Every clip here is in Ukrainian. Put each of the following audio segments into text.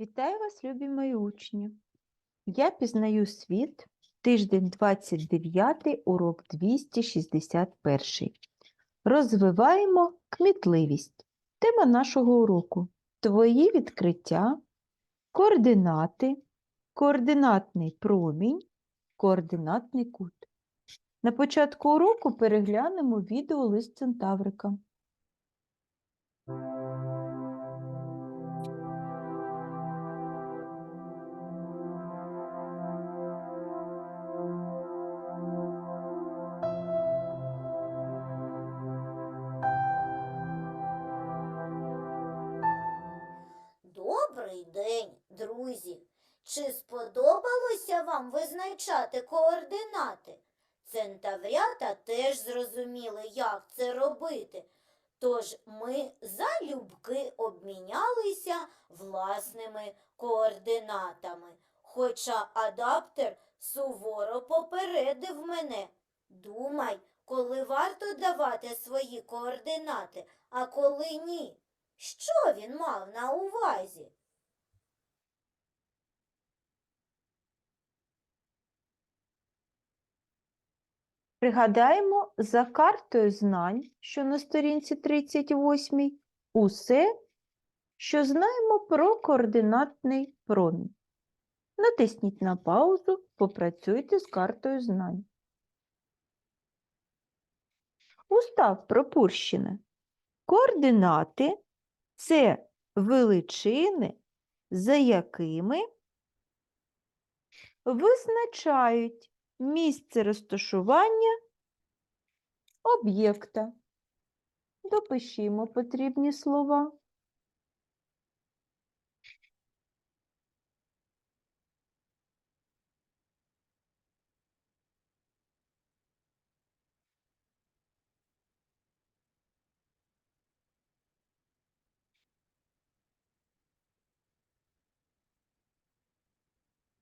Вітаю вас, любі мої учні! Я пізнаю світ, тиждень 29, урок 261. Розвиваємо кмітливість. Тема нашого уроку Твої відкриття, координати, координатний промінь, координатний кут. На початку уроку переглянемо відео лист Центаврика. Друзі! Чи сподобалося вам визначати координати? Центаврята теж зрозуміли, як це робити. Тож ми залюбки обмінялися власними координатами. Хоча адаптер суворо попередив мене. Думай, коли варто давати свої координати, а коли ні. Що він мав на увазі? Пригадаємо за картою знань, що на сторінці 38, усе, що знаємо про координатний промінь. Натисніть на паузу, попрацюйте з картою знань. Устав Пропурщина. Координати – це величини, за якими визначають місце розташування об'єкта. Допишімо потрібні слова.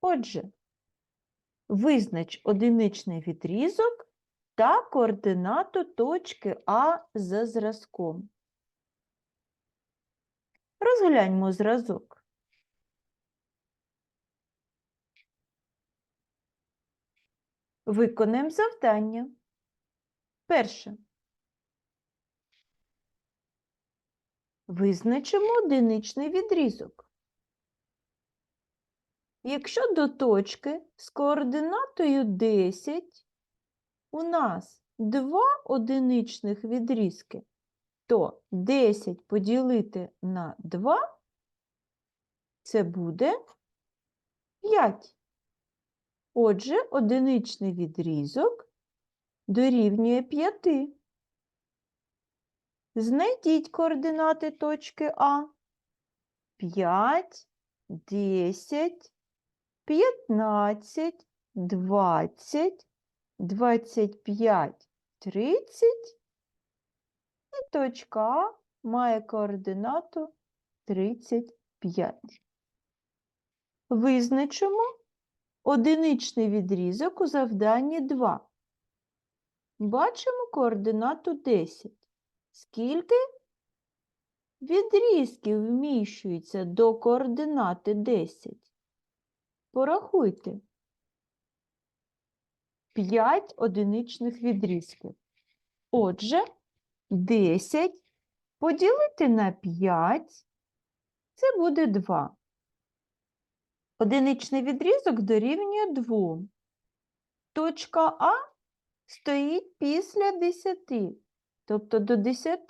Отже, Визнач одиничний відрізок та координату точки А за зразком. Розгляньмо зразок. Виконаємо завдання. Перше. Визначимо одиничний відрізок. Якщо до точки з координатою 10 у нас два одиничних відрізки, то 10 поділити на 2 це буде 5. Отже, одиничний відрізок дорівнює 5. Знайдіть координати точки А. 5, 10, 15, 20, 25, 30 і точка А має координату 35. Визначимо одиничний відрізок у завданні 2. Бачимо координату 10. Скільки відрізків вміщується до координати 10? Порахуйте. 5 одиничних відрізків. Отже, 10 поділити на 5 це буде 2. Одиничний відрізок дорівнює 2. Точка А стоїть після 10. Тобто до 10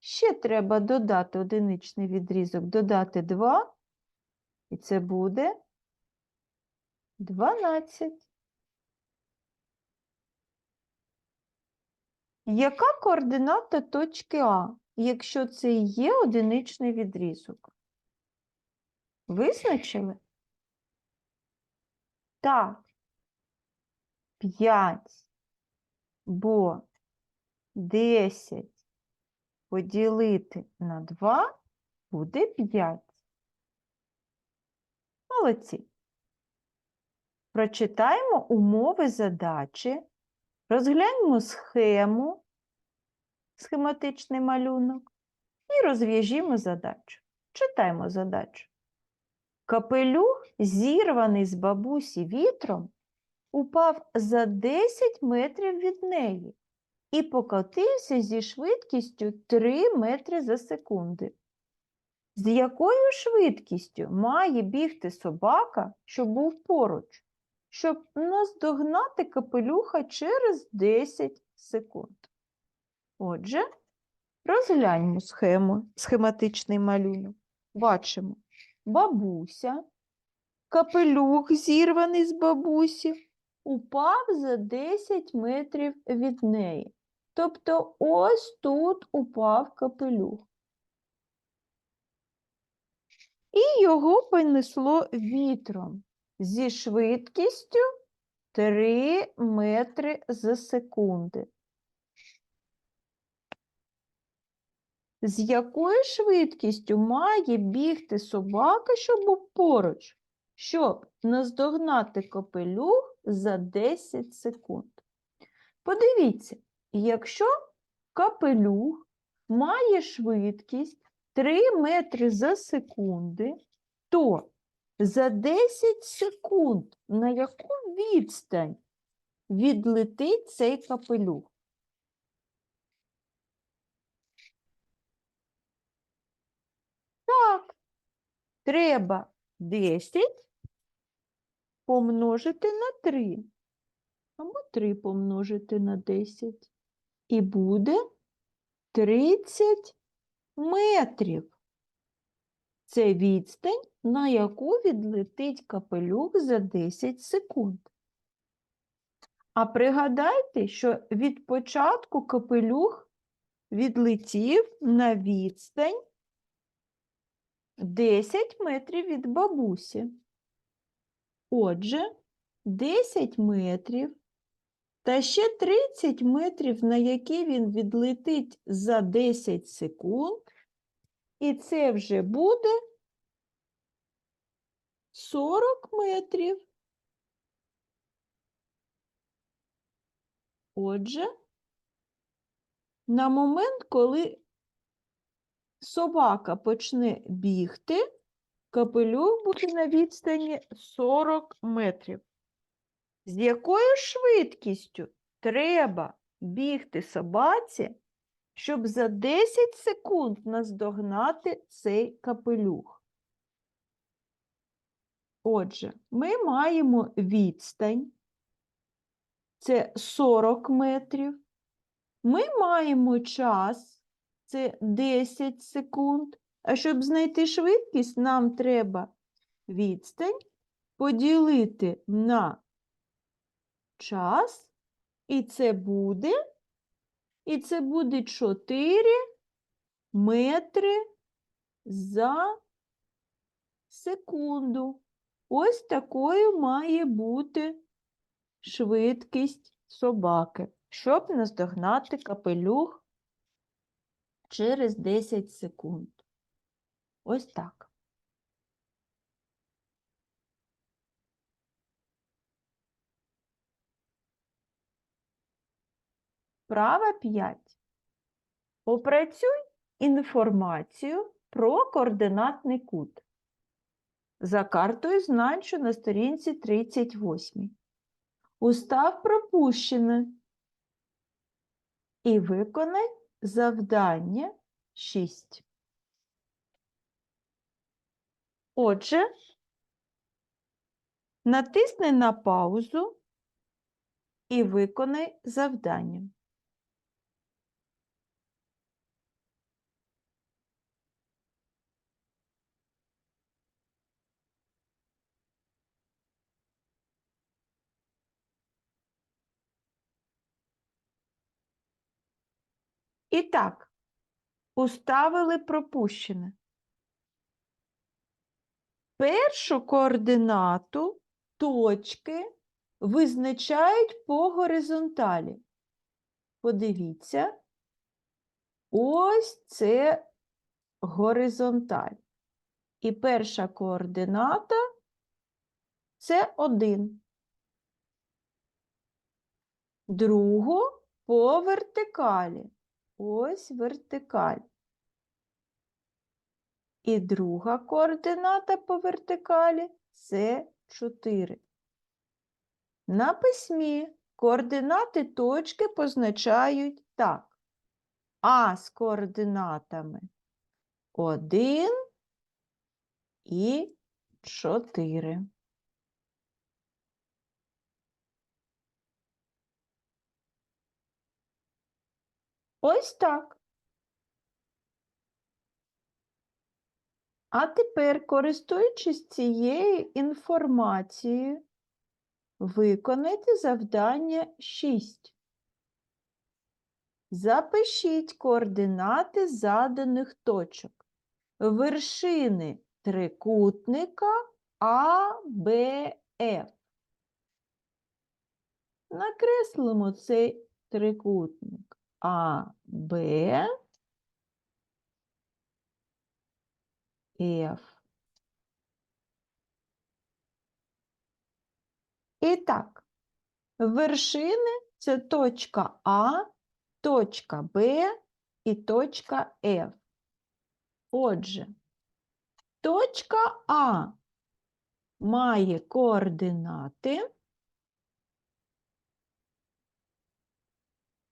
ще треба додати одиничний відрізок, додати 2, і це буде 12. Яка координата точки А, якщо це є одиничний відрізок? Визначили? Так. 5, бо 10 поділити на 2 буде 5. Молодці. Прочитаємо умови задачі, розгляньмо схему, схематичний малюнок і розв'яжімо задачу. Читаємо задачу. Капелюх, зірваний з бабусі вітром, упав за 10 метрів від неї і покотився зі швидкістю 3 метри за секунди. З якою швидкістю має бігти собака, що був поруч, щоб наздогнати капелюха через 10 секунд? Отже, розгляньмо схему, схематичний малюнок. Бачимо бабуся, капелюх зірваний з бабусі, упав за 10 метрів від неї. Тобто ось тут упав капелюх. І його понесло вітром зі швидкістю 3 метри за секунди. З якою швидкістю має бігти собака, щоб був поруч, щоб наздогнати капелюх за 10 секунд? Подивіться, якщо капелюх має швидкість 3 метри за секунди, то за 10 секунд на яку відстань відлетить цей капелюх? Так, треба 10 помножити на 3. Або 3 помножити на 10. І буде 30 метрів. Це відстань, на яку відлетить капелюх за 10 секунд. А пригадайте, що від початку капелюх відлетів на відстань 10 метрів від бабусі. Отже, 10 метрів та ще 30 метрів, на які він відлетить за 10 секунд, і це вже буде 40 метрів. Отже, на момент, коли собака почне бігти, капелюх буде на відстані 40 метрів. З якою швидкістю треба бігти собаці, щоб за 10 секунд наздогнати цей капелюх? Отже, ми маємо відстань, це 40 метрів. Ми маємо час, це 10 секунд. А щоб знайти швидкість, нам треба відстань поділити на час, і це буде, і це буде 4 метри за секунду. Ось такою має бути швидкість собаки, щоб наздогнати капелюх через 10 секунд. Ось так. Права 5. Опрацюй інформацію про координатний кут. За картою знань, що на сторінці 38. Устав пропущене. І виконай завдання 6. Отже, натисни на паузу і виконай завдання. І так, уставили пропущене. Першу координату точки визначають по горизонталі. Подивіться, ось це горизонталь. І перша координата це 1. Другу по вертикалі. Ось вертикаль. І друга координата по вертикалі це 4. На письмі координати точки позначають так. А з координатами 1 і 4. Ось так. А тепер, користуючись цією інформацією, виконайте завдання 6. Запишіть координати заданих точок. Вершини трикутника АБФ. Накреслимо цей трикутник АБ. F. І так, вершини це точка А, точка Б і точка F. Отже, точка А має координати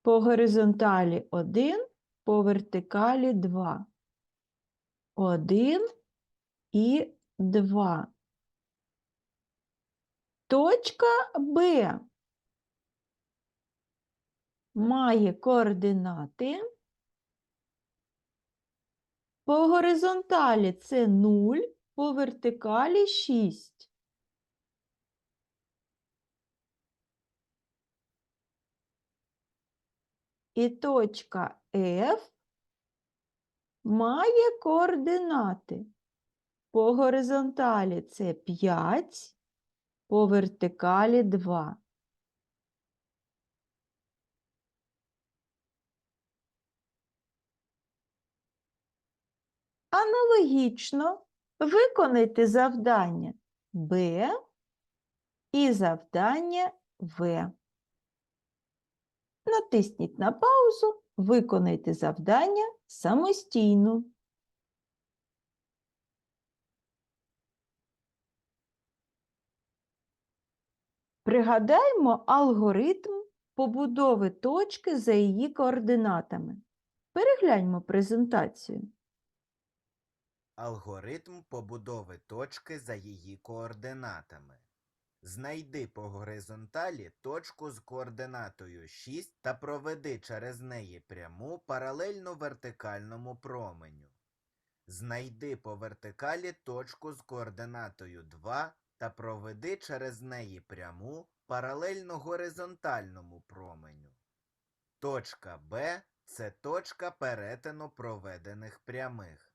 по горизонталі 1, по вертикалі 2. 1 і 2. Точка Б має координати. По горизонталі це 0, по вертикалі 6. І точка F має координати. По горизонталі це 5, по вертикалі 2. Аналогічно виконайте завдання Б і завдання В. Натисніть на паузу, виконайте завдання самостійно. Пригадаймо алгоритм побудови точки за її координатами. Перегляньмо презентацію. Алгоритм побудови точки за її координатами. Знайди по горизонталі точку з координатою 6 та проведи через неї пряму паралельно вертикальному променю. Знайди по вертикалі точку з координатою 2 та проведи через неї пряму паралельно горизонтальному променю. Точка Б це точка перетину проведених прямих.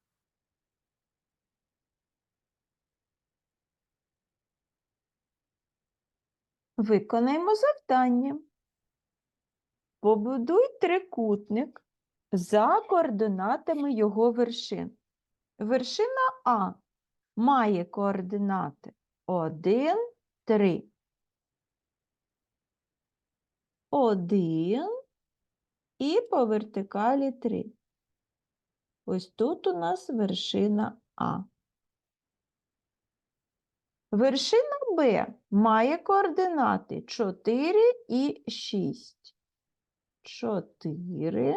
Виконаємо завдання. Побудуй трикутник за координатами його вершин. Вершина А має координати 1, 3. 1 і по вертикалі 3. Ось тут у нас вершина А. Вершина Б має координати 4 і 6. 4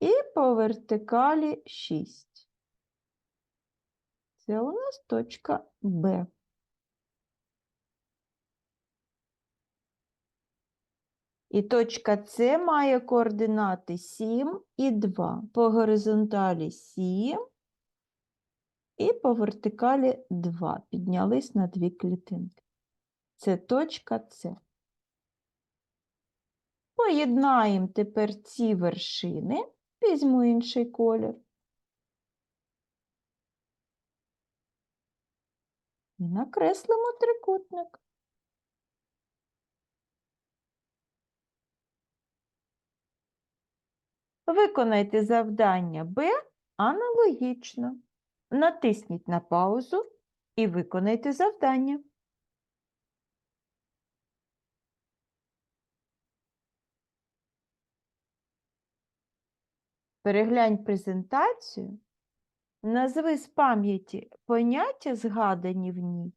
і по вертикалі 6. Це у нас точка Б. І точка С має координати 7 і 2. По горизонталі 7 і по вертикалі 2. Піднялись на дві клітинки. Це точка С. Поєднаємо тепер ці вершини. Візьму інший колір. І накреслимо трикутник. Виконайте завдання Б аналогічно. Натисніть на паузу і виконайте завдання. Переглянь презентацію, назви з пам'яті поняття, згадані в ній,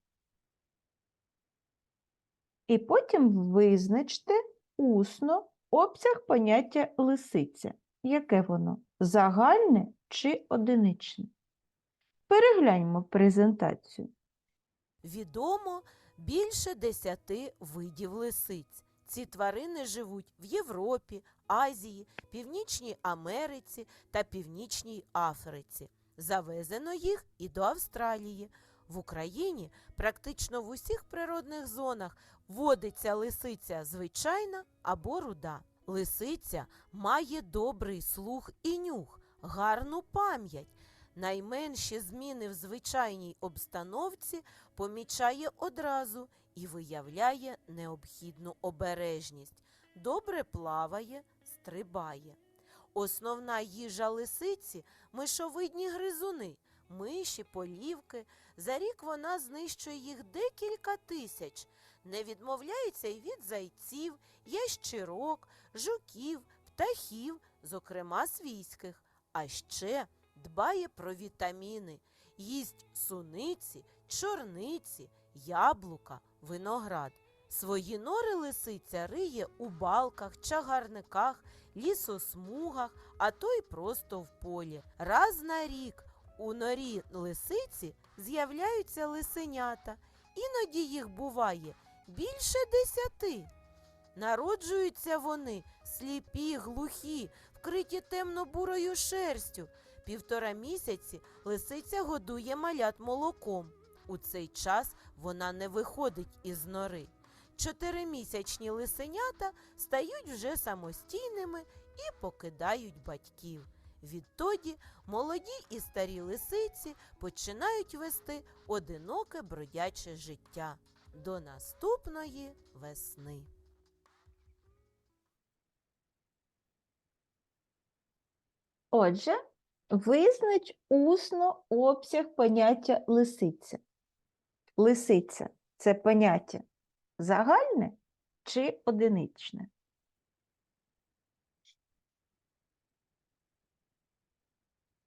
і потім визначте усно обсяг поняття лисиця. Яке воно? Загальне чи одиничне? Перегляньмо презентацію. Відомо більше десяти видів лисиць. Ці тварини живуть в Європі, Азії, Північній Америці та Північній Африці. Завезено їх і до Австралії. В Україні практично в усіх природних зонах водиться лисиця звичайна або руда. Лисиця має добрий слух і нюх, гарну пам'ять. Найменші зміни в звичайній обстановці помічає одразу і виявляє необхідну обережність. Добре плаває, стрибає. Основна їжа лисиці мишовидні гризуни, миші, полівки. За рік вона знищує їх декілька тисяч. Не відмовляється й від зайців, ящирок, жуків, птахів, зокрема свійських. А ще дбає про вітаміни, їсть суниці, чорниці, яблука, виноград. Свої нори лисиця риє у балках, чагарниках, лісосмугах, а то й просто в полі. Раз на рік у норі лисиці з'являються лисенята. Іноді їх буває більше десяти. Народжуються вони сліпі, глухі, вкриті темно-бурою шерстю. Півтора місяці лисиця годує малят молоком. У цей час вона не виходить із нори. Чотиримісячні лисенята стають вже самостійними і покидають батьків. Відтоді молоді і старі лисиці починають вести одиноке бродяче життя до наступної весни. Отже, визнач усно обсяг поняття лисиця. Лисиця це поняття загальне чи одиничне?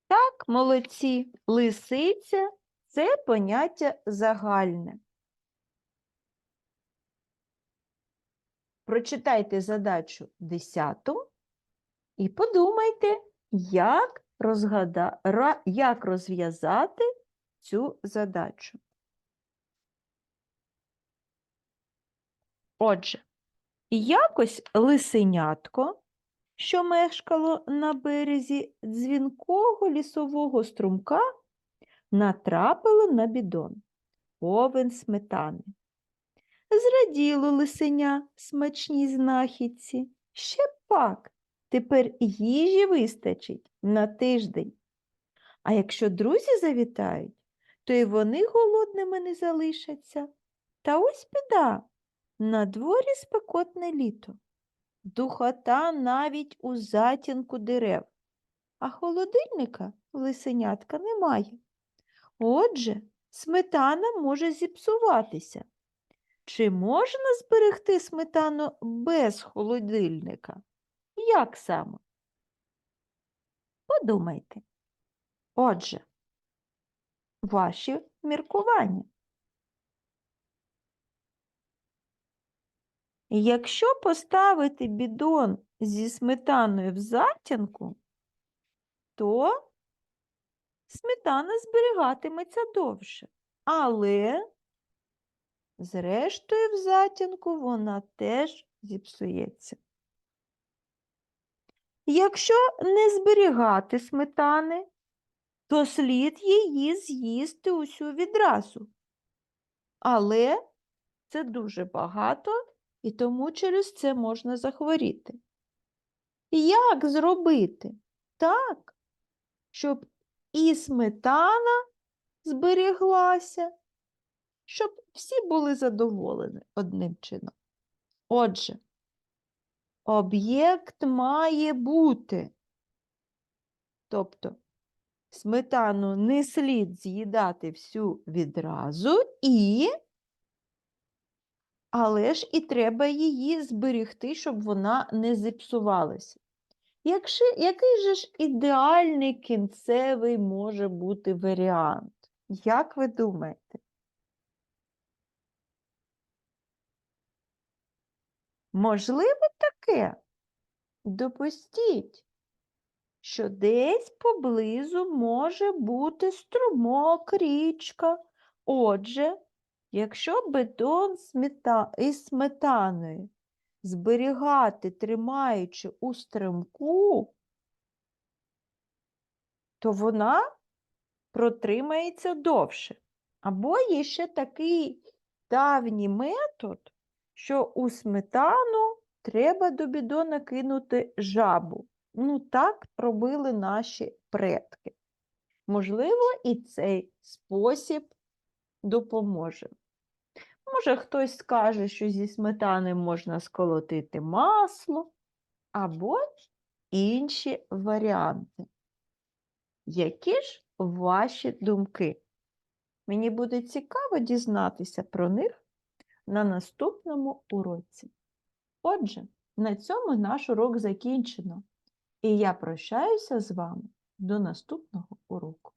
Так, молодці, лисиця це поняття загальне. Прочитайте задачу 10 і подумайте, як, розгада... як розв'язати цю задачу. Отже, якось лисенятко, що мешкало на березі дзвінкого лісового струмка, натрапило на бідон, повен сметани. Зраділо лисеня смачній знахідці. Ще пак, тепер їжі вистачить на тиждень. А якщо друзі завітають, то й вони голодними не залишаться. Та ось біда. На дворі спекотне літо. Духота навіть у затінку дерев, а холодильника лисенятка немає. Отже, сметана може зіпсуватися. Чи можна зберегти сметану без холодильника? Як саме? Подумайте. Отже, ваші міркування. Якщо поставити бідон зі сметаною в затінку, то сметана зберігатиметься довше. Але, зрештою, в затінку вона теж зіпсується. Якщо не зберігати сметани, то слід її з'їсти усю відразу. Але це дуже багато і тому через це можна захворіти. Як зробити так, щоб і сметана зберіглася, щоб всі були задоволені одним чином? Отже, об'єкт має бути. Тобто сметану не слід з'їдати всю відразу і але ж і треба її зберегти, щоб вона не зіпсувалася. Якщо, який же ж ідеальний кінцевий може бути варіант? Як ви думаєте? Можливо таке? Допустіть, що десь поблизу може бути струмок, річка. Отже, якщо бетон із сметаною зберігати, тримаючи у стримку, то вона протримається довше. Або є ще такий давній метод, що у сметану треба до бідона кинути жабу. Ну, так робили наші предки. Можливо, і цей спосіб допоможе. Може, хтось скаже, що зі сметани можна сколотити масло, або інші варіанти. Які ж ваші думки? Мені буде цікаво дізнатися про них на наступному уроці. Отже, на цьому наш урок закінчено, і я прощаюся з вами до наступного уроку.